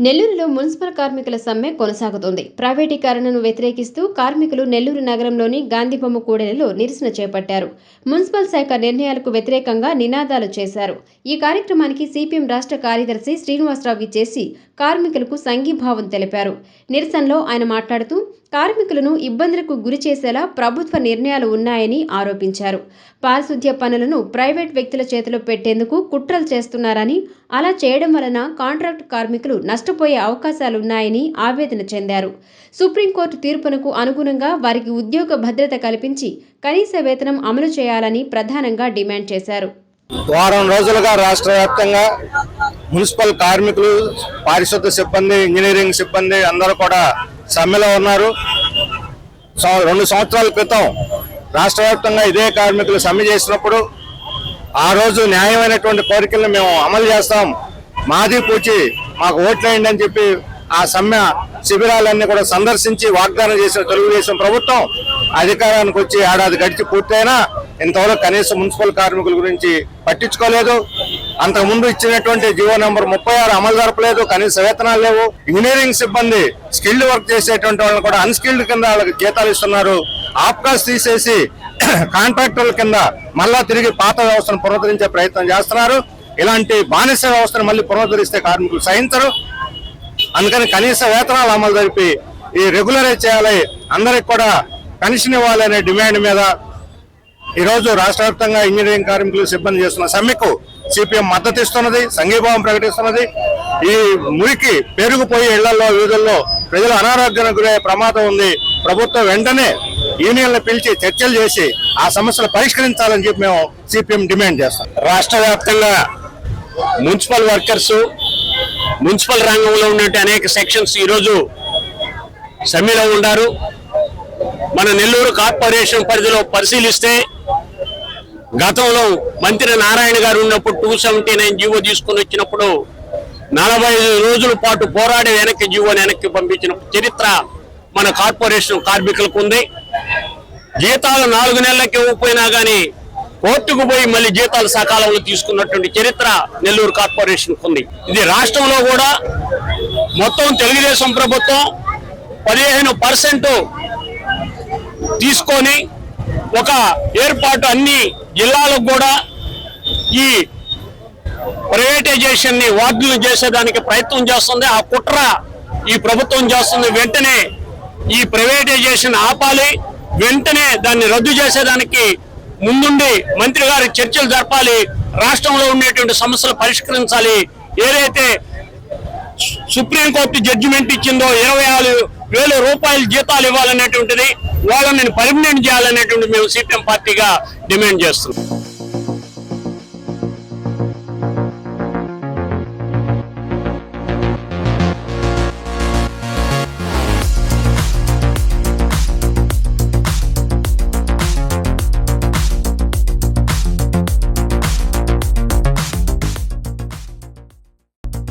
నెల్లూరులో మున్సిపల్ కార్మికుల సమ్మె కొనసాగుతోంది. ప్రైవేటీకరణను వ్యతిరేకిస్తూ కార్మికులు నెల్లూరు నగరంలోని గాంధీబొమ్మ కూడలిలో నిరసన చేపట్టారు. మున్సిపల్ శాఖ నిర్ణయాలకు వ్యతిరేకంగా నినాదాలు చేశారు. ఈ కార్యక్రమానికి సిపిఎం రాష్ట్ర కార్యదర్శి శ్రీనివాసరావు ఇచ్చేసి కార్మికులకు సంఘీభావం తెలిపారు. నిరసనలో ఆయన మాట్లాడుతూ కార్మికులను ఇబ్బందులకు గురి చేసేలా ప్రభుత్వ నిర్ణయాలు ఉన్నాయని ఆరోపించారు. పారిశుద్ధ్య పనులను ప్రైవేట్ వ్యక్తుల చేతిలో పెట్టేందుకు కుట్రలు చేస్తున్నారని అలా చేయడం వలన కాంట్రాక్ట్ కార్మికులు నష్టపోయే అవకాశాలున్నాయని ఆవేదన చెందారు. సుప్రీంకోర్టు తీర్పునకు అనుగుణంగా వారికి ఉద్యోగ భద్రత కల్పించి కనీస వేతనం అమలు చేయాలని ప్రధానంగా డిమాండ్ చేశారు. వారం రోజులుగా రాష్ట్ర వ్యాప్తంగా మున్సిపల్ కార్మికులు పారిశుద్ధ సిబ్బంది ఇంజనీరింగ్ సిబ్బంది అందరూ కూడా సమ్మెలో ఉన్నారు. రెండు సంవత్సరాల క్రితం రాష్ట్ర వ్యాప్తంగా ఇదే కార్మికులు సమ్మె చేసినప్పుడు ఆ రోజు న్యాయమైనటువంటి కోరికలను మేము అమలు చేస్తాం. మాది పూచి మాకు ఓట్లేయండి అని చెప్పి ఆ సమ్మె శిబిరాలన్నీ కూడా సందర్శించి వాగ్దానం చేసిన తెలుగుదేశం ప్రభుత్వం అధికారానికి వచ్చి ఏడాది గడిచి పూర్తయినా ఇంతవరకు కనీసం మున్సిపల్ కార్మికుల గురించి పట్టించుకోలేదు. అంతకుముందు ఇచ్చినటువంటి జీవో నెంబర్ ముప్పై ఆరు అమలు జరపలేదు కనీస వేతనాలు లేవు. ఇంజనీరింగ్ సిబ్బంది స్కిల్డ్ వర్క్ చేసేటువంటి వాళ్ళని కూడా అన్స్కిల్డ్ కింద వాళ్ళకి జీతాలు ఇస్తున్నారు. ఆప్కాస్ తీసేసి కాంట్రాక్టర్ల కింద మళ్ళా తిరిగి పాత వ్యవస్థను పునరుద్ధరించే ప్రయత్నం చేస్తున్నారు. ఇలాంటి బానిస వ్యవస్థను మళ్ళీ పునరుద్ధరిస్తే కార్మికులు సహించరు. అందుకని కనీస వేతనాలు అమలు జరిపి ఈ రెగ్యులరైజ్ చేయాలి. అందరికి కూడా పెన్షన్ ఇవ్వాలి అనే డిమాండ్ మీద ఈరోజు రాష్ట్ర వ్యాప్తంగా ఇంజనీరింగ్ కార్మికులు సిబ్బంది చేస్తున్న సమ్మెకు సిపిఎం మద్దతు ఇస్తున్నది సంఘీభావం ప్రకటిస్తున్నది. ఈ మురికి పెరిగిపోయి ఇళ్ళలో వీధుల్లో ప్రజలు అనారోగ్యానికి గురయ్యే ప్రమాదం ఉంది. ప్రభుత్వం వెంటనే యూనియన్లు పిలిచి చర్చలు చేసి ఆ సమస్యలు పరిష్కరించాలని చెప్పి మేము సిపిఎం డిమాండ్ చేస్తాం. రాష్ట్ర వ్యాప్తంగా మున్సిపల్ వర్కర్స్ మున్సిపల్ రంగంలో ఉన్నట్టు అనేక సెక్షన్స్ ఈరోజు సమ్మెలో ఉన్నారు. మన నెల్లూరు కార్పొరేషన్ పరిధిలో పరిశీలిస్తే గతంలో మంత్రి నారాయణ గారు ఉన్నప్పుడు టూ సెవెంటీ నైన్ జీవో తీసుకుని వచ్చినప్పుడు నలభై ఐదు రోజుల పాటు పోరాడి వెనక్కి జీవో వెనక్కి పంపించిన చరిత్ర మన కార్పొరేషన్ కార్మికులకు ఉంది. జీతాలు నాలుగు నెలలకి ఇవ్వకపోయినా కానీ కోర్టుకు పోయి మళ్ళీ జీతాలు సకాలంలో తీసుకున్నటువంటి చరిత్ర నెల్లూరు కార్పొరేషన్ ఉంది. ఇది రాష్ట్రంలో కూడా మొత్తం తెలుగుదేశం ప్రభుత్వం పదిహేను పర్సెంట్ తీసుకొని ఒక ఏర్పాటు అన్ని జిల్లాలకు కూడా ఈ ప్రైవేటైజేషన్ని వార్డులు చేసేదానికి ప్రయత్నం చేస్తుంది. ఆ కుట్ర ఈ ప్రభుత్వం చేస్తుంది. వెంటనే ఈ ప్రైవేటైజేషన్ ఆపాలి. వెంటనే దాన్ని రద్దు చేసేదానికి ముందుండి మంత్రి గారి చర్చలు జరపాలి రాష్ట్రంలో ఉండేటువంటి సమస్యలు పరిష్కరించాలి. ఏదైతే సుప్రీంకోర్టు జడ్జిమెంట్ ఇచ్చిందో ఇరవై ఆరు వేల రూపాయల జీతాలు ఇవ్వాలనేటువంటిది వాళ్ళని పర్మినెంట్ చేయాలనేటువంటి మేము సిపిఎం పార్టీగా డిమాండ్ చేస్తున్నాం.